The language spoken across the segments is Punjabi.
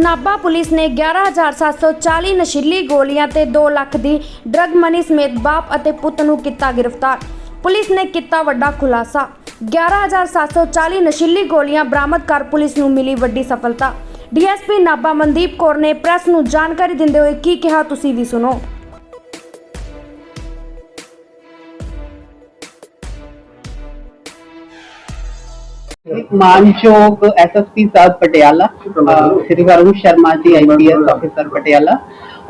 ਨਾਭਾ ਪੁਲਿਸ ਨੇ 11740 ਨਸ਼ੀਲੀ ਗੋਲੀਆਂ ਤੇ 2 ਲੱਖ ਦੀ ਡਰਗ ਮਨੀ ਸਮੇਤ ਬਾਪ ਅਤੇ ਪੁੱਤ ਨੂੰ ਕੀਤਾ ਗ੍ਰਿਫਤਾਰ। ਪੁਲਿਸ ਨੇ ਕੀਤਾ ਵੱਡਾ ਖੁਲਾਸਾ। 11740 ਨਸ਼ੀਲੀ ਗੋਲੀਆਂ ਬਰਾਮਦ ਕਰ ਪੁਲਿਸ ਨੂੰ ਮਿਲੀ ਵੱਡੀ ਸਫਲਤਾ। ਡੀਐਸਪੀ ਨਾਭਾ ਮਨਦੀਪ ਕੌਰ ਨੇ ਪ੍ਰੈਸ ਨੂੰ ਜਾਣਕਾਰੀ ਦਿੰਦੇ ਹੋਏ ਕੀ ਕਿਹਾ, ਤੁਸੀਂ ਵੀ ਸੁਣੋ। ਮਾਨਯੋਗ SSP sahib Patiala Shri Varun Sharma ji IPS officer Patiala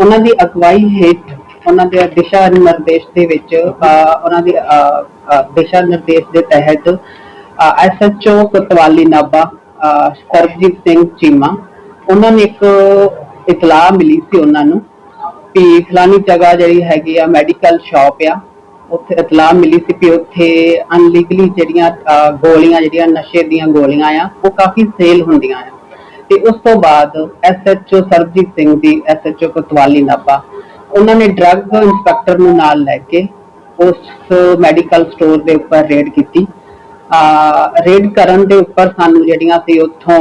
ਉਹਨਾਂ ਦੀ ਅਗਵਾਈ ਹੇਠ ਉਹਨਾਂ ਦੇ ਦਿਸ਼ਾ ਨਿਰਦੇਸ਼ ਦੇ ਵਿੱਚ ਉਹਨਾਂ ਦੀ ਦਿਸ਼ਾ ਨਿਰਦੇਸ਼ ਦੇ ਤਹਿਤ ਐਸਐਚਓ ਕੋਤਵਾਲੀ ਅਹ, ਸਰਬਜੀਤ ਸਿੰਘ ਚੀਮਾ ਉਹਨਾਂ ਨੇ ਇੱਕ ਇਤਲਾਹ ਮਿਲੀ ਸੀ ਉਹਨਾਂ ਨੂੰ ਕਿ ਫਲਾਨੀ ਜਗ੍ਹਾ ਜਿਹੜੀ ਹੈਗੀ ਆ ਮੈਡੀਕਲ ਸ਼ਾਪ ਆ ਉੱਥੇ ਇਤਲਾਹ ਮਿਲੀ ਸੀ ਕਿ ਉੱਥੇ ਅਨਲੀਗਲੀ ਜਿਹੜੀਆਂ ਅਹ, ਗੋਲੀਆਂ ਜਿਹੜੀਆਂ ਨਸ਼ੇ ਦੀਆਂ ਗੋਲੀਆਂ ਆ ਉਹ ਕਾਫੀ ਸੇਲ ਹੁੰਦੀਆਂ ਆ। ਤੇ ਉਸ ਤੋਂ ਬਾਅਦ ਐਸਐਚਓ ਸਰਬਜੀਤ ਸਿੰਘ ਦੀ ਐਸਐਚਓ ਕੋਤਵਾਲੀ ਨਾਭਾ ਉਹਨਾਂ ਨੇ ਡਰੱਗ ਇੰਸਪੈਕਟਰ ਨੂੰ ਨਾਲ ਲੈ ਕੇ ਉਸ ਮੈਡੀਕਲ ਸਟੋਰ ਦੇ ਉੱਪਰ ਰੇਡ ਕੀਤੀ। ਰੇਡ ਕਰਨ ਦੇ ਉੱਪਰ ਸਾਨੂੰ ਜਿਹੜੀਆਂ ਸੀ ਉੱਥੋਂ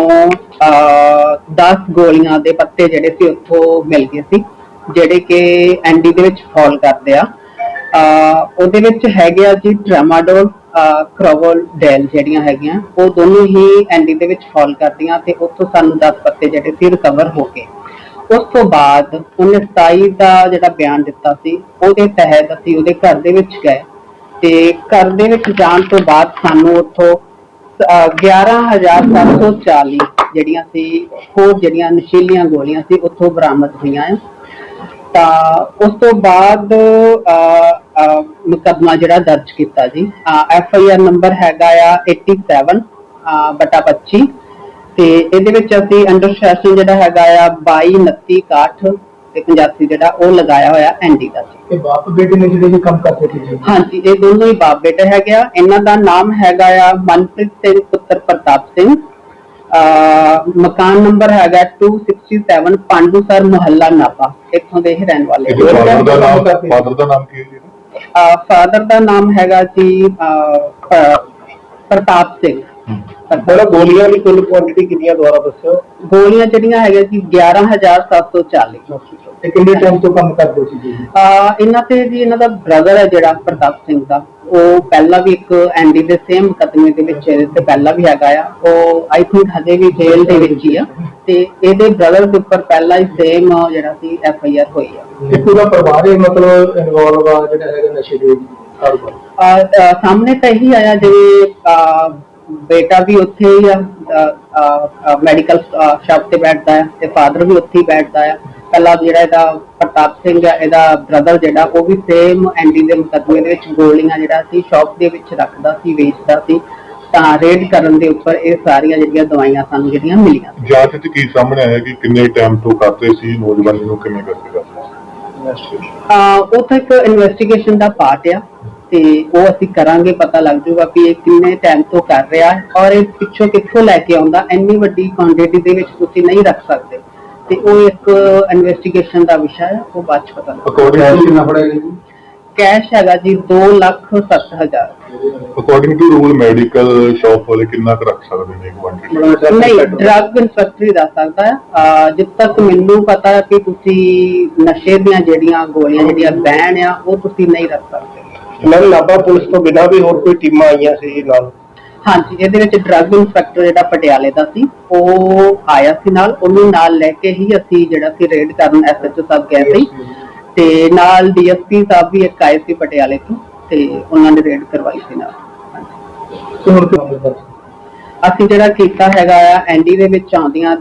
10 ਗੋਲੀਆਂ ਦੇ ਪੱਤੇ ਜਿਹੜੇ ਸੀ ਉੱਥੋਂ ਮਿਲ ਗਏ ਸੀ ਜਿਹੜੇ ਕਿ ਐਨਡੀ ਦੇ ਵਿੱਚ ਫਾਲ ਕਰਦੇ ਆ। ਉਹਦੇ ਵਿੱਚ ਹੈਗੇ ਆ ਜੀ ਟ੍ਰਾਮਾਡੋਲ ਕ੍ਰੋਵਲ ਡੈਲ ਜਿਹੜੀਆਂ ਹੈਗੀਆਂ, ਉਹ ਦੋਨੋਂ ਹੀ ਐਨਡੀ ਦੇ ਵਿੱਚ ਫਾਲ ਕਰਦੀਆਂ ਤੇ ਉੱਥੋਂ ਸਾਨੂੰ 10 ਪੱਤੇ ਜਿਹੜੇ ਸੀ ਰਿਕਵਰ ਹੋ ਗਏ। ਉਸ ਤੋਂ ਬਾਅਦ ਉਹਨੇ 27 ਦਾ ਜਿਹੜਾ ਬਿਆਨ ਦਿੱਤਾ ਸੀ, ਉਹਦੇ ਤਹਿਤ ਅਸੀਂ ਉਹਦੇ ਘਰ ਦੇ ਵਿੱਚ ਗਏ ਤੇ ਘਰ ਦੇ ਵਿੱਚ ਜਾਣ ਤੋਂ ਬਾਅਦ ਸਾਨੂੰ ਉੱਥੋਂ, ਅਹ 11740 ਜਿਹੜੀਆਂ ਸੀ, ਹੋਰ ਜਿਹੜੀਆਂ ਨਸ਼ੀਲੀਆਂ ਗੋਲੀਆਂ ਸੀ, ਉੱਥੋਂ ਬਰਾਮਦ ਹੋਈਆਂ ਆ। ਤਾਂ ਉਸ ਤੋਂ ਬਾਅਦ ਮੁਕੱਦਮਾ ਜਿਹੜਾ ਦਰਜ ਕੀਤਾ ਜੀ ਐਫ ਆਈ ਆਰ ਨੰਬਰ ਹੈਗਾ ਆ 87 ਅਹ, ਬਟਾ 25 ਤੇ ਇਹਦੇ ਵਿੱਚ ਅਸੀਂ ਅੰਡਰ ਸੈਸ਼ਨ ਜਿਹੜਾ ਹੈਗਾ ਆ 22 29 61 ਤੇ 85 ਜਿਹੜਾ ਉਹ ਲਗਾਇਆ ਹੋਇਆ ਐਨਡੀ ਦਾ ਜੀ। ਇਹ ਬਾਪ ਬੇਟੇ ਨੇ ਜਿਹੜੇ ਕੰਮ ਕਰਦੇ ਸੀ ਜੀ? ਹਾਂਜੀ ਇਹ ਦੋਨੋਂ ਹੀ ਬਾਪ ਬੇਟੇ ਹੈਗੇ ਆ। ਇਹਨਾਂ ਦਾ ਨਾਮ ਹੈਗਾ ਆ ਮਨਪ੍ਰੀਤ ਸਿੰਘ ਪੁੱਤਰ ਪ੍ਰਤਾਪ ਸਿੰਘ। ਮਕਾਨ ਨੰਬਰ ਹੈਗਾ 267 ਪਾਂਡੂ ਸਰ ਮੁਹੱਲਾ ਨਾਪਾ ਇੱਥੋਂ ਦੇ ਹੀ ਰਹਿਣ ਵਾਲੇ ਇਹਦੇ ਫਾਦਰ ਦਾ ਨਾਮ ਫਾਦਰ ਦਾ ਨਾਮ ਕੀ ਹੈ ਜੀ? ਫਾਦਰ ਦਾ ਨਾਮ ਹੈਗਾ ਜੀ ਪ੍ਰਤਾਪ ਸਿੰਘ। ਬੜਾ ਗੋਲੀਆਂ ਦੀ ਕੁੱਲ ਕੁਆਂਟੀਟੀ ਕਿੰਨੀਆਂ ਦੁਆਰਾ ਦੱਸਿਓ? ਗੋਲੀਆਂ ਜਿਹੜੀਆਂ ਹੈਗੀਆਂ ਜੀ 11740 ਤੇ ਕਿੰਨੇ ਟਾਈਮ ਤੋਂ ਕੰਮ ਕਰਦੇ ਸੀ ਜੀ ਆ ਇਹਨਾਂ ਤੇ ਜੀ ਇਹਨਾਂ ਦਾ ਬ੍ਰਦਰ ਹੈ ਜਿਹੜਾ ਪ੍ਰਤਾਪ ਸਿੰਘ ਦਾ। ਉਹ ਪਹਿਲਾਂ ਵੀ ਇੱਕ ਐਨਡੀ ਦੇ ਸੇਮ ਮੁਕੱਦਮੇ ਦੇ ਵਿੱਚ ਇਹਦੇ ਤੇ ਪਹਿਲਾਂ ਵੀ ਹੈਗਾ ਆ। ਉਹ ਆਈ ਥਿੰਕ ਹਜੇ ਵੀ ਜੇਲ੍ਹ ਦੇ ਵਿੱਚ ਹੀ ਆ। ਤੇ ਇਹਦੇ ਬ੍ਰਦਰ ਦੇ ਉੱਪਰ ਪਹਿਲਾਂ ਹੀ ਸੇਮ ਜਿਹੜਾ ਸੀ ਐਫ ਆਈ ਆਰ ਹੋਈ ਆ। ਇਹ ਪੂਰਾ ਪਰਿਵਾਰ ਹੀ ਮਤਲਬ ਇਨਵੋਲਵ ਆ ਜਿਹੜਾ ਹੈਗਾ ਨਸ਼ੇ ਦੇ ਕਾਰੋਬਾਰ ਆ, ਆ, ਸਾਹਮਣੇ ਤਾਂ ਇਹੀ ਆਇਆ ਜਿਵੇਂ ਆ, ਬੇਟਾ ਵੀ ਉੱਥੇ ਹੀ ਆ ਮੈਡੀਕਲ ਸ਼ਾਪ ਤੇ ਬੈਠਦਾ ਹੈ ਤੇ ਫਾਦਰ ਵੀ ਉੱਥੇ ਹੀ ਬੈਠਦਾ ਹੈ ਪਹਿਲਾਂ ਜਿਹੜਾ ਇਹਦਾ ਪ੍ਰਤਾਪ ਸਿੰਘ ਹੈ ਇਹਦਾ ਬ੍ਰਦਰ ਜਿਹੜਾ ਉਹ ਵੀ ਸੇਮ ਐਨਡੀ ਦੇ ਮੁਕੱਦਮੇ ਦੇ ਵਿੱਚ ਗੋਲੀਆਂ ਜਿਹੜਾ ਸੀ ਸ਼ਾਪ ਦੇ ਵਿੱਚ ਰੱਖਦਾ ਸੀ ਵੇਚਦਾ ਸੀ। ਤਾਂ ਰੇਡ ਕਰਨ ਦੇ ਉੱਪਰ ਇਹ ਸਾਰੀਆਂ ਜਿਹੜੀਆਂ ਦਵਾਈਆਂ ਸਾਨੂੰ ਜਿਹੜੀਆਂ ਮਿਲੀਆਂ। ਜਾਂਚ ਚ ਕੀ ਸਾਹਮਣੇ ਆਇਆ ਕਿ ਕਿੰਨੇ ਟਾਈਮ ਤੋਂ ਕਰਦੇ ਸੀ ਨੌਜਵਾਨ ਨੂੰ ਕਿਵੇਂ ਕਰਦੇ ਕਰਦੇ ਆ ਉਹ ਤਾਂ ਇੱਕ ਇਨਵੈਸਟੀਗੇਸ਼ਨ ਦਾ ਪਾਰਟ ਆ ਤੇ ਉਹ ਅਸੀਂ ਕਰਾਂਗੇ ਪਤਾ ਲੱਗ ਜਾਊਗਾ ਕਿ ਇਹ ਕਿੰਨੇ ਟਾਈਮ ਤੋਂ ਕਰ ਰਿਹਾ ਔਰ ਇਹ ਪਿੱਛੋਂ ਕਿੱਥੋਂ ਲੈ ਕੇ ਆਉਂਦਾ ਇੰਨੀ ਵੱਡੀ ਕੁਆਂਟੀਟੀ ਦੇ ਵਿੱਚ ਤੁਸੀਂ ਨਹੀਂ ਰੱਖ ਸਕਦੇ। ਤੇ ਉਹ ਇੱਕ ਇਨਵੈਸਟੀਗੇਸ਼ਨ ਦਾ ਵਿਸ਼ਾ ਹੈ ਉਹ ਬਾਅਦ ਚ ਪਤਾ ਲੱਗ ਅਕੋਰਡਿੰਗ ਕਿੰਨਾ ਪੜੇਗਾ ਜੀ? ਕੈਸ਼ ਹੈਗਾ ਜੀ 2 lakh 7000 according to rule medical shop ਵਾਲੇ ਕਿੰਨਾ ਕੁ ਰੱਖ ਸਕਦੇ ਨੇ ਕੁਆਂਟੀਟੀ ਨਹੀਂ ਡਰੱਗ ਇਨਸਪੈਕਟਰ ਹੀ। ਦੱਸ ਸਕਦਾ ਹੈ। ਅਹ ਜਿੱਦ ਤੱਕ ਮੈਨੂੰ ਪਤਾ ਹੈ ਕਿ ਤੁਸੀਂ ਨਸ਼ੇ ਦੀਆਂ ਜਿਹੜੀਆਂ ਗੋਲੀਆਂ ਜਿਹੜੀਆਂ ਬੈਨ ਆ ਉਹ ਤੁਸੀਂ ਨਹੀਂ ਰੱਖ ਸਕਦੇ। ਮੈਂ ਨਾਭਾ ਪੁਲਿਸ ਤੋਂ ਬਿਨਾਂ ਵੀ ਹੋਰ ਕੋਈ ਟੀਮਾਂ ਆਈਆਂ ਸੀ ਜੀ ਨਾਲ। ਹਾਂਜੀ ਇਹਦੇ ਵਿੱਚ ਡਰੱਗ ਇਨਸਪੈਕਟਰ ਜਿਹੜਾ ਪਟਿਆਲੇ ਦਾ ਸੀ ਉਹ ਆਇਆ ਸੀ ਨਾਲ ਉਹਨੂੰ ਨਾਲ ਲੈ ਕੇ ਹੀ ਅਸੀਂ ਜਿਹੜਾ ਸੀ ਰੇਡ ਕਰਨ ਐਸਐਚਓ ਸਾਹਿਬ ਗਏ ਸੀ। ਤੇ ਨਾਲ ਡੀਐਸਪੀ ਸਾਹਿਬ ਵੀ ਇੱਕ ਆਏ ਸੀ ਪਟਿਆਲੇ ਤੋਂ ਤੇ ਉਹਨਾਂ ਨੇ ਰੇਡ ਕਰਵਾਈ ਸੀ ਨਾਲ। ਅਸੀਂ ਜਿਹੜਾ ਕੀਤਾ ਹੈਗਾ ਆ ਐਨਡੀ ਦੇ ਵਿੱਚ ਆਉਂਦੀਆਂ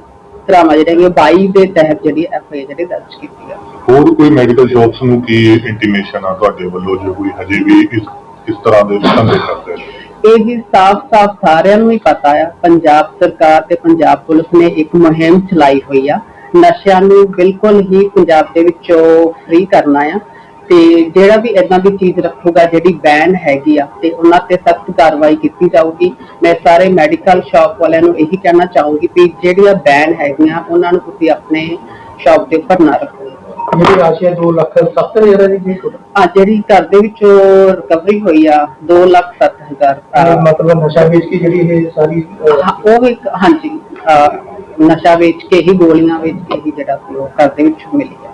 ਧਰਾਵਾਂ ਜਿਹੜੀਆਂ 22 ਦੇ ਤਹਿਤ ਜਿਹੜੀ ਐਫਆਈ ਜਿਹੜੀ ਦਰਜ ਕੀਤੀ ਆ। ਹੋਰ ਕੋਈ ਮੈਡੀਕਲ ਸ਼ਾਪਸ ਨੂੰ ਕੀ ਇੰਟੀਮੇਸ਼ਨ ਆ ਤੁਹਾਡੇ ਵੱਲੋਂ ਜੋ ਕੋਈ ਹਜੇ ਵੀ ਇਸ ਇਸ ਤਰ੍ਹਾਂ ਦੇ ਧੰਦੇ ਕਰਦੇ ਨੇ? ਇਹ ਜੀ ਸਾਫ਼-ਸਾਫ਼ ਸਾਰਿਆਂ ਨੂੰ ਹੀ ਪਤਾ ਆ, ਪੰਜਾਬ ਸਰਕਾਰ ਤੇ ਪੰਜਾਬ ਪੁਲਿਸ ਨੇ ਇੱਕ ਮੁਹਿੰਮ ਚਲਾਈ ਹੋਈ ਆ। ਨਸ਼ਿਆਂ ਨੂੰ ਬਿਲਕੁਲ ਹੀ ਪੰਜਾਬ ਦੇ ਵਿੱਚੋਂ ਫ੍ਰੀ ਕਰਨਾ ਆ ਤੇ ਜਿਹੜਾ ਵੀ ਇਦਾਂ ਦੀ ਚੀਜ਼ ਰੱਖੂਗਾ, ਜਿਹੜੀ ਬੈਨ ਹੈਗੀ ਆ ਤੇ ਉਹਨਾਂ ਤੇ ਸਖਤ ਕਾਰਵਾਈ ਕੀਤੀ ਜਾਊਗੀ। ਮੈਂ ਸਾਰੇ ਮੈਡੀਕਲ ਸ਼ਾਪ ਵਾਲਿਆਂ ਨੂੰ ਇਹੀ ਕਹਿਣਾ ਚਾਹੂੰਗੀ ਕਿ ਜਿਹੜੀਆਂ ਬੈਨ ਹੈਗੀਆਂ, ਉਹਨਾਂ ਨੂੰ ਤੁਸੀਂ ਆਪਣੇ ਸ਼ਾਪ ਦੇ ਉੱਪਰ ਨਾ ਰੱਖੋ। ਜਿਹੜੀ ਰਾਸ਼ੀ ਹੈ 2 ਲੱਖ 70 ਹਜ਼ਾਰ ਦੀ ਜੀ total? ਆ ਜਿਹੜੀ ਘਰ ਦੇ ਵਿੱਚੋਂ ਰਿਕਵਰੀ ਹੋਈ ਆ 2 ਲੱਖ ਸੱਤ ਹਜ਼ਾਰ ਇਹ ਮਤਲਬ ਨਸ਼ਾ ਵੇਚ ਕੇ ਜਿਹੜੀ ਇਹ ਸਾਰੀ ਅਹ, ਹਾਂ, ਉਹ ਇੱਕ ਹਾਂਜੀ ਅਹ, ਨਸ਼ਾ ਵੇਚ ਕੇ ਹੀ ਗੋਲੀਆਂ ਵੇਚ ਕੇ ਹੀ ਜਿਹੜਾ ਸੀ ਉਹ ਘਰ ਦੇ ਵਿੱਚ ਮਿਲੀ ਹੈ